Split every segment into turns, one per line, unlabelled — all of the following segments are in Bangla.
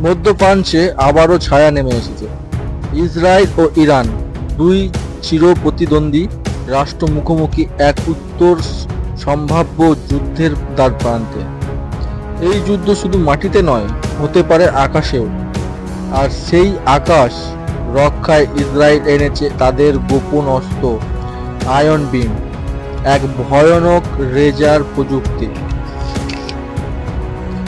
মধ্যপ্রাচ্যে আবারও ছায়া নেমে এসেছে। ইসরায়েল ও ইরান, দুই চির প্রতিদ্বন্দ্বী রাষ্ট্র মুখোমুখি এক উত্তর সম্ভাব্য যুদ্ধের দ্বার প্রান্তে। এই যুদ্ধ শুধু মাটিতে নয়, হতে পারে আকাশেও। আর সেই আকাশ রক্ষায় ইসরায়েল এনেছে তাদের গোপন অস্ত্র, আয়ন বিম, এক ভয়ানক রেজার প্রযুক্তি।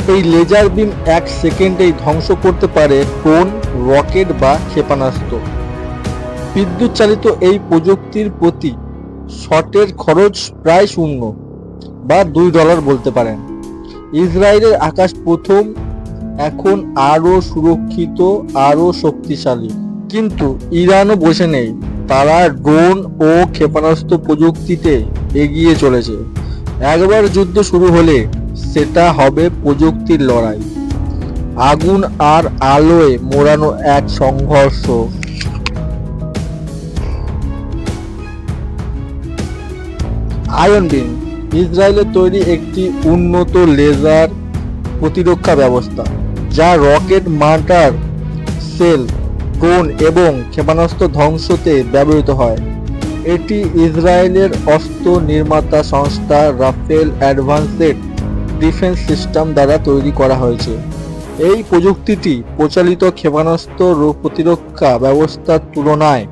এই লেজার বিম এক সেকেন্ডেই ধ্বংস করতে পারে ড্রোন রকেট বা ক্ষেপণাস্ত্র। বিদ্যুৎ চালিত এই প্রযুক্তির প্রতি শটের খরচ প্রায় শূন্য, বা দুই ডলার বলতে পারেন। ইসরায়েলের আকাশ প্রথম, এখন আরও সুরক্ষিত, আরও শক্তিশালী। কিন্তু ইরানও বসে নেই। তারা ড্রোন ও ক্ষেপণাস্ত্র প্রযুক্তিতে এগিয়ে চলেছে। একবার যুদ্ধ শুরু হলে সেটা হবে প্রযুক্তির লড়াই। আগুন আর আলোয় মোড়ানো এক সংঘর্ষ। আয়ন বিম ইসরায়েলের তৈরি একটি উন্নত লেজার প্রতিরক্ষা ব্যবস্থা, যা রকেট, মার্টার, সেল, ড্রোন এবং ক্ষেপণাস্ত্র ধ্বংসতে ব্যবহৃত হয়। এটি ইসরায়েলের অস্ত্র নির্মাতা সংস্থা রাফেল অ্যাডভান্সেড ডিফেন্স সিস্টেম দ্বারা তৈরি করা হয়েছে। এই প্রযুক্তিটি প্রচলিত ক্ষেপণাস্ত্র রোগ প্রতিরক্ষা ব্যবস্থার তুলনায়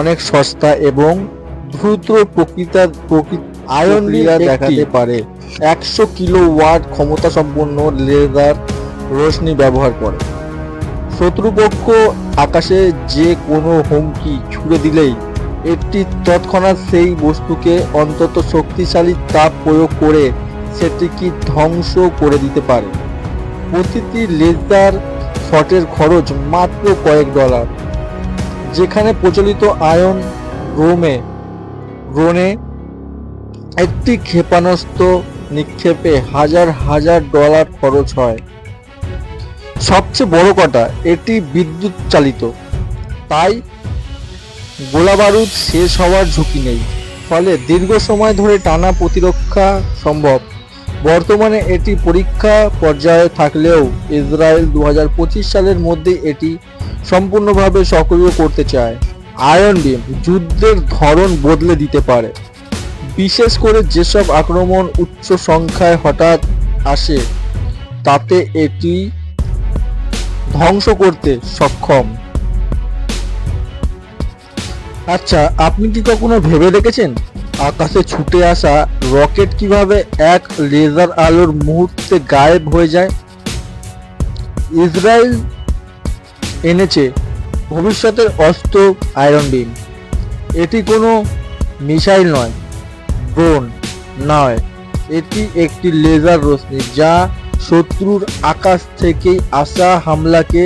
অনেক সস্তা এবং দ্রুত প্রকৃতার প্রকৃত আয়ন দেখাতে পারে। একশো কিলো ওয়াট ক্ষমতা সম্পন্ন লেজার রোশনি ব্যবহার করে। শত্রুপক্ষ আকাশে যে কোনো হুমকি ছুড়ে দিলেই এটি তৎক্ষণাৎ সেই বস্তুকে অন্তত শক্তিশালী তাপ প্রয়োগ করে সেটিকে ধ্বংস করে দিতে পারে। প্রতিটি লেজার শটের খরচ মাত্র কয়েক ডলার, যেখানে প্রচলিত আয়ন রোমে ড্রোনে একটি ক্ষেপণাস্ত্র নিক্ষেপে হাজার হাজার ডলার খরচ হয়। সবচেয়ে বড় কথা, এটি বিদ্যুৎ চালিত, তাই গোলাবারুদ শেষ হওয়ার ঝুঁকি নেই, ফলে দীর্ঘ সময় ধরে টানা প্রতিরক্ষা সম্ভব। বর্তমানে এটি পরীক্ষা পর্যায়ে থাকলেও ইসরায়েল দু হাজার পঁচিশ সালের মধ্যে এটি সম্পূর্ণভাবে সক্রিয় করতে চায়। আয়রন বিম যুদ্ধের ধরন বদলে দিতে পারে। বিশেষ করে যেসব আক্রমণ উচ্চ সংখ্যায় হঠাৎ আসে, তাতে এটি ধ্বংস করতে সক্ষম। আচ্ছা আপনি কি কখনো ভেবে দেখেছেন? আকাশে ছুটে আসা রকেট কীভাবে এক লেজার আলোর মুহূর্তে গায়েব হয়ে যায়? ইসরায়েল এনেছে ভবিষ্যতের অস্ত্র আয়রন বিম। এটি কোনো মিসাইল নয়, ড্রোন নয়। এটি একটি লেজার রশ্মি যা শত্রুর আকাশ থেকে আসা হামলাকে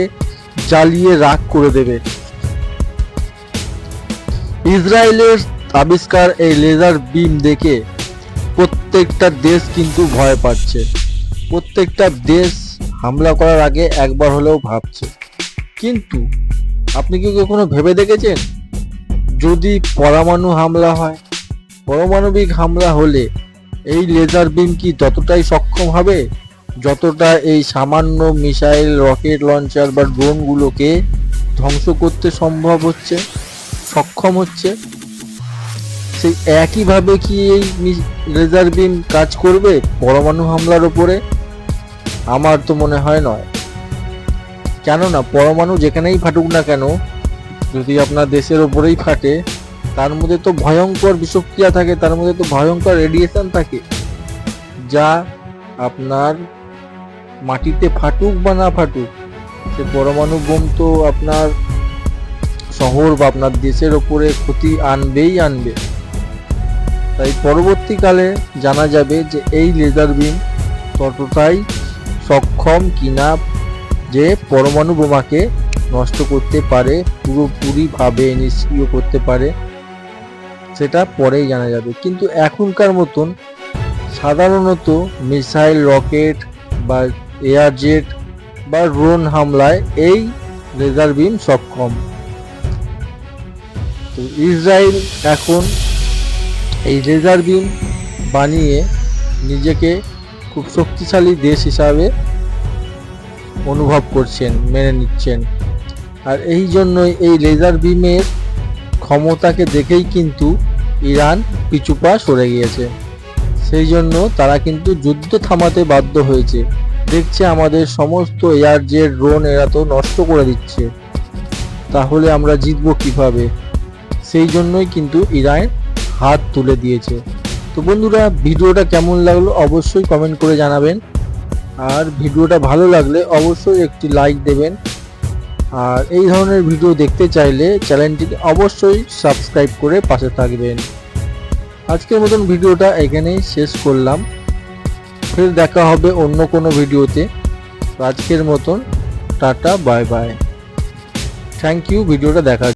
জ্বালিয়ে রাগ করে দেবে। ইসরায়েলের আবিষ্কার এই লেজার বিম দেখে প্রত্যেকটা দেশ কিন্তু ভয় পাচ্ছে। প্রত্যেকটা দেশ হামলা করার আগে একবার হলেও ভাবছে। কিন্তু আপনি কি কখনো ভেবে দেখেছেন? যদি পরমাণু হামলা হয়, পারমাণবিক হামলা হলে এই লেজার বিম কি ততটাই সক্ষম হবে, যতটা এই সামান্য মিসাইল রকেট লঞ্চার বা ড্রোনগুলোকে ধ্বংস করতে সম্ভব হচ্ছে, সক্ষম হচ্ছে? সেই একইভাবে কি এই লেজার বিম কাজ করবে? পরমাণু হামলার ওপরে আমার তো মনে হয় নয়। কেননা, পরমাণু যেখানেই ফাটুক না কেন, যদি আপনার দেশের ওপরেই ফাটে, তার মধ্যে তো ভয়ঙ্কর বিষক্রিয়া থাকে, তার মধ্যে তো ভয়ঙ্কর রেডিয়েশন থাকে, যা আপনার মাটিতে ফাটুক বা না ফাটুক, সে পরমাণু বোম তো আপনার শহর বা আপনার দেশের ওপরে ক্ষতি আনবেই আনবে। তাই পরবর্তীকালে জানা যাবে যে এই লেজার বিম ততটাই সক্ষম কিনা যে পরমাণু বোমাকে নষ্ট করতে পারে, পুরোপুরিভাবে নিষ্ক্রিয় করতে পারে, সেটা পরেই জানা যাবে। কিন্তু এখনকার মতন সাধারণত মিসাইল রকেট বা এয়ার জেট বা ড্রোন হামলায় এই লেজার বিম সক্ষম। তো ইসরায়েল এখন এই লেজার বিম বানিয়ে নিজেকে খুব শক্তিশালী দেশ হিসাবে অনুভব করছেন, মেনে নিচ্ছেন। আর এই জন্যই এই লেজার বিমের ক্ষমতাকে দেখেই কিন্তু ইরান পিছুপা সরে গিয়েছে। সেই জন্য তারা কিন্তু যুদ্ধ থামাতে বাধ্য হয়েছে। দেখছে আমাদের সমস্ত এয়ার যে ড্রোন এরা তো নষ্ট করে দিচ্ছে। তাহলে আমরা জিতবো কীভাবে? সেই জন্যই কিন্তু ইরান হাত তুলে দিয়েছে। তো বন্ধুরা, ভিডিওটা কেমন লাগল অবশ্যই কমেন্ট করে জানাবেন। আর ভিডিওটা ভালো লাগলে অবশ্যই একটি লাইক দেবেন। আর এই ধরনের ভিডিও দেখতে চাইলে চ্যানেলটিকে অবশ্যই সাবস্ক্রাইব করে পাশে থাকবেন। আজকের মতন ভিডিওটা এখানেই শেষ করলাম। ফের দেখা হবে অন্য কোনো ভিডিওতে। আজকের মতন tata bye bye thank you ভিডিওটা দেখার